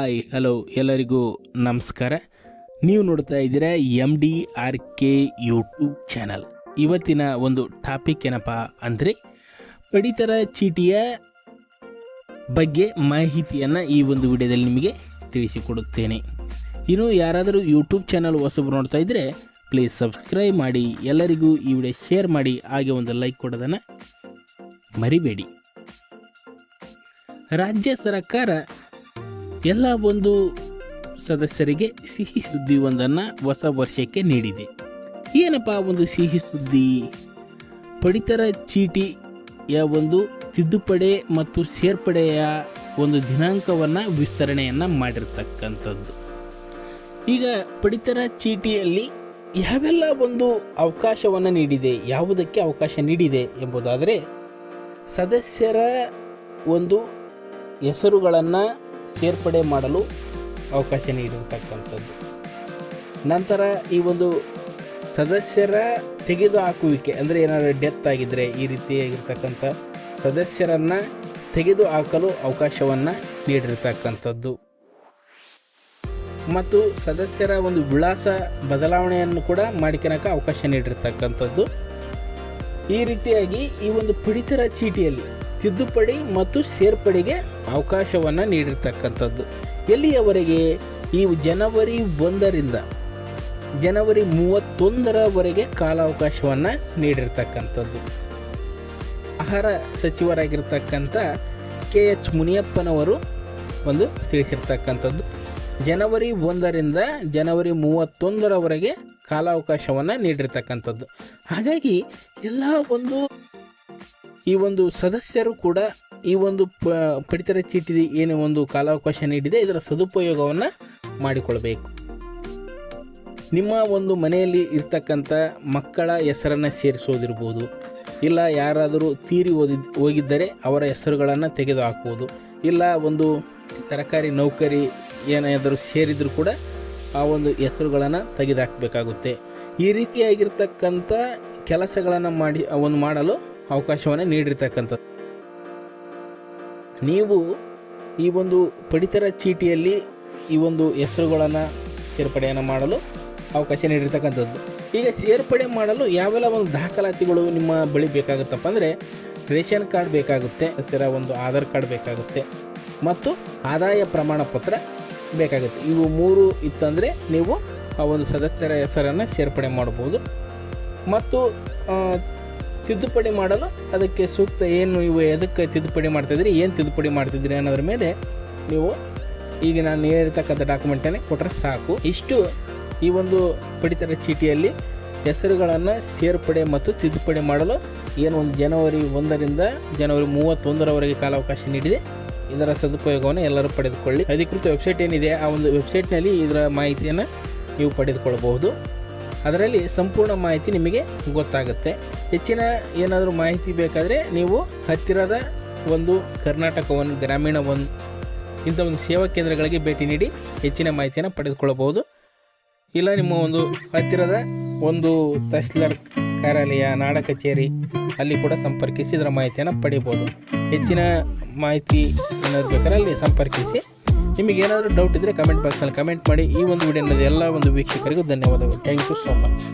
Hi, hello, ಎಲ್ಲರಿಗೂ ನಮಸ್ಕಾರ. ನೀವು ನೋಡ್ತಾ ಇದ್ದೀರಾ M D R K YouTube channel ಇವತ್ತಿನ ಒಂದು ಟಾಪಿಕ್ ಏನಪ್ಪ ಅಂದರೆ ಪಡಿತರ ಚೀಟಿಯ ಬಗ್ಗೆ ಮಾಹಿತಿಯನ್ನು ಈ ಒಂದು ವಿಡಿಯೋದಲ್ಲಿ ನಿಮಗೆ ತಿಳಿಸಿಕೊಡುತ್ತೇನೆ. ಇನ್ನು ಯಾರಾದರೂ ಯೂಟ್ಯೂಬ್ ಚಾನಲ್ ಹೊಸಬ್ರು ನೋಡ್ತಾ ಇದ್ದರೆ ಪ್ಲೀಸ್ ಸಬ್ಸ್ಕ್ರೈಬ್ ಮಾಡಿ, ಎಲ್ಲರಿಗೂ ಈ ವಿಡಿಯೋ ಶೇರ್ ಮಾಡಿ, ಹಾಗೆ ಒಂದು ಲೈಕ್ ಕೊಡೋದನ್ನು ಮರಿಬೇಡಿ. ರಾಜ್ಯ ಸರ್ಕಾರ ಎಲ್ಲ ಒಂದು ಸದಸ್ಯರಿಗೆ ಸಿಹಿ ಸುದ್ದಿ ಒಂದನ್ನು ಹೊಸ ವರ್ಷಕ್ಕೆ ನೀಡಿದೆ. ಏನಪ್ಪ ಒಂದು ಸಿಹಿ ಸುದ್ದಿ? ಪಡಿತರ ಚೀಟಿಯ ಒಂದು ತಿದ್ದುಪಡಿ ಮತ್ತು ಸೇರ್ಪಡೆಯ ಒಂದು ದಿನಾಂಕವನ್ನು ವಿಸ್ತರಣೆಯನ್ನು ಮಾಡಿರ್ತಕ್ಕಂಥದ್ದು. ಈಗ ಪಡಿತರ ಚೀಟಿಯಲ್ಲಿ ಯಾವೆಲ್ಲ ಒಂದು ಅವಕಾಶವನ್ನು ನೀಡಿದೆ, ಯಾವುದಕ್ಕೆ ಅವಕಾಶ ನೀಡಿದೆ ಎಂಬುದಾದರೆ, ಸದಸ್ಯರ ಒಂದು ಹೆಸರುಗಳನ್ನು ಸೇರ್ಪಡೆ ಮಾಡಲು ಅವಕಾಶ ನೀಡಿರತಕ್ಕಂಥದ್ದು. ನಂತರ ಈ ಒಂದು ಸದಸ್ಯರ ತೆಗೆದುಹಾಕುವಿಕೆ, ಅಂದರೆ ಏನಾದರೂ ಡೆತ್ ಆಗಿದ್ದರೆ ಈ ರೀತಿಯಾಗಿರ್ತಕ್ಕಂಥ ಸದಸ್ಯರನ್ನು ತೆಗೆದುಹಾಕಲು ಅವಕಾಶವನ್ನು ನೀಡಿರ್ತಕ್ಕಂಥದ್ದು. ಮತ್ತು ಸದಸ್ಯರ ಒಂದು ವಿಳಾಸ ಬದಲಾವಣೆಯನ್ನು ಕೂಡ ಮಾಡಿಕೊಳ್ಳೋಕೆ ಅವಕಾಶ ನೀಡಿರ್ತಕ್ಕಂಥದ್ದು. ಈ ರೀತಿಯಾಗಿ ಈ ಒಂದು ಪಡಿತರ ಚೀಟಿಯಲ್ಲಿ ತಿದ್ದುಪಡಿ ಮತ್ತು ಸೇರ್ಪಡೆಗೆ ಅವಕಾಶವನ್ನು ನೀಡಿರ್ತಕ್ಕಂಥದ್ದು. ಎಲ್ಲಿಯವರೆಗೆ? ಈ ಜನವರಿ ಒಂದರಿಂದ ಜನವರಿ ಮೂವತ್ತೊಂದರವರೆಗೆ ಕಾಲಾವಕಾಶವನ್ನು ನೀಡಿರ್ತಕ್ಕಂಥದ್ದು. ಆಹಾರ ಸಚಿವರಾಗಿರ್ತಕ್ಕಂಥ ಕೆ ಎಚ್ ಮುನಿಯಪ್ಪನವರು ಒಂದು ತಿಳಿಸಿರ್ತಕ್ಕಂಥದ್ದು. ಜನವರಿ ಒಂದರಿಂದ ಜನವರಿ ಮೂವತ್ತೊಂದರವರೆಗೆ ಕಾಲಾವಕಾಶವನ್ನು ನೀಡಿರ್ತಕ್ಕಂಥದ್ದು. ಹಾಗಾಗಿ ಎಲ್ಲ ಒಂದು ಈ ಒಂದು ಸದಸ್ಯರು ಕೂಡ ಈ ಒಂದು ಪಡಿತರ ಚೀಟಿ ಏನು ಒಂದು ಕಾಲಾವಕಾಶ ನೀಡಿದೆ, ಇದರ ಸದುಪಯೋಗವನ್ನು ಮಾಡಿಕೊಳ್ಬೇಕು. ನಿಮ್ಮ ಒಂದು ಮನೆಯಲ್ಲಿ ಇರ್ತಕ್ಕಂಥ ಮಕ್ಕಳ ಹೆಸರನ್ನು ಸೇರಿಸೋದಿರ್ಬೋದು, ಇಲ್ಲ ಯಾರಾದರೂ ತೀರಿ ಓದಿ, ಹೋಗಿದ್ದರೆ ಅವರ ಹೆಸರುಗಳನ್ನು ತೆಗೆದು ಹಾಕುವುದು ಇಲ್ಲ ಒಂದು ಸರ್ಕಾರಿ ನೌಕರಿ ಏನಾದರೂ ಸೇರಿದರೂ ಕೂಡ ಆ ಒಂದು ಹೆಸರುಗಳನ್ನು ತೆಗೆದುಹಾಕಬೇಕಾಗುತ್ತೆ. ಈ ರೀತಿಯಾಗಿರ್ತಕ್ಕಂಥ ಕೆಲಸಗಳನ್ನು ಮಾಡಿ, ಒಂದು ಮಾಡಲು ಅವಕಾಶವನ್ನು ನೀಡಿರ್ತಕ್ಕಂಥದ್ದು. ನೀವು ಈ ಒಂದು ಪಡಿತರ ಚೀಟಿಯಲ್ಲಿ ಈ ಒಂದು ಹೆಸರುಗಳನ್ನು ಸೇರ್ಪಡೆಯನ್ನು ಮಾಡಲು ಅವಕಾಶ ನೀಡಿರ್ತಕ್ಕಂಥದ್ದು. ಈಗ ಸೇರ್ಪಡೆ ಮಾಡಲು ಯಾವೆಲ್ಲ ಒಂದು ದಾಖಲಾತಿಗಳು ನಿಮ್ಮ ಬಳಿ ಬೇಕಾಗುತ್ತಪ್ಪ ಅಂದರೆ ರೇಷನ್ ಕಾರ್ಡ್ ಬೇಕಾಗುತ್ತೆ ಹೆಸರ ಒಂದು ಆಧಾರ್ ಕಾರ್ಡ್ ಬೇಕಾಗುತ್ತೆ ಮತ್ತು ಆದಾಯ ಪ್ರಮಾಣ ಪತ್ರ ಬೇಕಾಗುತ್ತೆ. ಇವು ಮೂರು ಇತ್ತಂದರೆ ನೀವು ಆ ಒಂದು ಸದಸ್ಯರ ಹೆಸರನ್ನು ಸೇರ್ಪಡೆ ಮಾಡ್ಬೋದು ಮತ್ತು ತಿದ್ದುಪಡಿ ಮಾಡಲು ಅದಕ್ಕೆ ಸೂಕ್ತ ಏನು, ಇವು ಎದಕ್ಕೆ ತಿದ್ದುಪಡಿ ಮಾಡ್ತಿದ್ರಿ ಏನು ತಿದ್ದುಪಡಿ ಮಾಡ್ತಿದ್ರಿ ಅನ್ನೋದ್ರ ಮೇಲೆ ನೀವು ಈಗ ನಾನು ಹೇಳಿರ್ತಕ್ಕಂಥ ಡಾಕ್ಯುಮೆಂಟನ್ನೇ ಕೊಟ್ಟರೆ ಸಾಕು. ಇಷ್ಟು ಈ ಒಂದು ಪಡಿತರ ಚೀಟಿಯಲ್ಲಿ ಹೆಸರುಗಳನ್ನು ಸೇರ್ಪಡೆ ಮತ್ತು ತಿದ್ದುಪಡಿ ಮಾಡಲು ಏನು ಒಂದು ಜನವರಿ ಒಂದರಿಂದ ಜನವರಿ ಮೂವತ್ತೊಂದರವರೆಗೆ ಕಾಲಾವಕಾಶ ನೀಡಿದೆ. ಇದರ ಸದುಪಯೋಗವನ್ನು ಎಲ್ಲರೂ ಪಡೆದುಕೊಳ್ಳಿ. ಅಧಿಕೃತ ವೆಬ್ಸೈಟ್ ಏನಿದೆ, ಆ ಒಂದು ವೆಬ್ಸೈಟ್ನಲ್ಲಿ ಇದರ ಮಾಹಿತಿಯನ್ನು ನೀವು ಪಡೆದುಕೊಳ್ಳಬಹುದು ಅದರಲ್ಲಿ ಸಂಪೂರ್ಣ ಮಾಹಿತಿ ನಿಮಗೆ ಗೊತ್ತಾಗುತ್ತೆ. ಹೆಚ್ಚಿನ ಏನಾದರೂ ಮಾಹಿತಿ ಬೇಕಾದರೆ ನೀವು ಹತ್ತಿರದ ಒಂದು ಕರ್ನಾಟಕವನ್ನು, ಗ್ರಾಮೀಣ ಒಂದು, ಇಂಥ ಒಂದು ಸೇವಾ ಕೇಂದ್ರಗಳಿಗೆ ಭೇಟಿ ನೀಡಿ ಹೆಚ್ಚಿನ ಮಾಹಿತಿಯನ್ನು ಪಡೆದುಕೊಳ್ಳಬಹುದು. ಇಲ್ಲ ನಿಮ್ಮ ಒಂದು ಹತ್ತಿರದ ಒಂದು ತಹಸೀಲ್ದಾರ್ ಕಾರ್ಯಾಲಯ, ನಾಡ ಕಚೇರಿ, ಅಲ್ಲಿ ಕೂಡ ಸಂಪರ್ಕಿಸಿ ಇದರ ಮಾಹಿತಿಯನ್ನು ಪಡೆಯಬಹುದು ಹೆಚ್ಚಿನ ಮಾಹಿತಿ ಏನಾದರೂ ಬೇಕಾದ್ರೆ ಅಲ್ಲಿ ಸಂಪರ್ಕಿಸಿ. ನಿಮಗೆ ಏನಾದರೂ ಡೌಟ್ ಇದ್ದರೆ ಕಮೆಂಟ್ ಬಾಕ್ಸ್ನಲ್ಲಿ ಕಮೆಂಟ್ ಮಾಡಿ. ಈ ಒಂದು ವಿಡಿಯೋನಲ್ಲಿ ಎಲ್ಲ ಒಂದು ವೀಕ್ಷಕರಿಗೂ ಧನ್ಯವಾದಗಳು. Thank you so much